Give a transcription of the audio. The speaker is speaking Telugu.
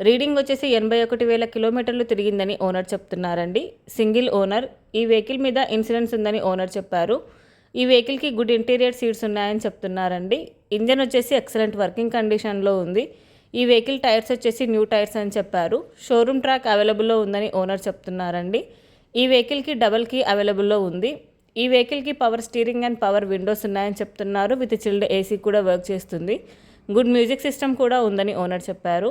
రీడింగ్ వచ్చేసి ఎనభై ఒకటి వేల కిలోమీటర్లు తిరిగిందని ఓనర్ చెప్తున్నారండి. సింగిల్ ఓనర్ ఈ వెహికల్ మీద ఇన్సూరెన్స్ ఉందని ఓనర్ చెప్పారు. ఈ వెహికల్కి గుడ్ ఇంటీరియర్ సీట్స్ ఉన్నాయని చెప్తున్నారండి. ఇంజన్ వచ్చేసి ఎక్సలెంట్ వర్కింగ్ కండిషన్లో ఉంది. ఈ వెహికల్ టైర్స్ వచ్చేసి న్యూ టైర్స్ అని చెప్పారు. షోరూమ్ ట్రాక్ అవైలబుల్లో ఉందని ఓనర్ చెప్తున్నారండి. ఈ వెహికల్కి డబల్ కీ అవైలబుల్లో ఉంది. ఈ వెహికల్కి power steering and power windows ఉన్నాయని చెప్తున్నారు. విత్ చిల్డ్ ఏసీ కూడా వర్క్ చేస్తుంది. గుడ్ మ్యూజిక్ సిస్టమ్ కూడా ఉందని ఓనర్ చెప్పారు.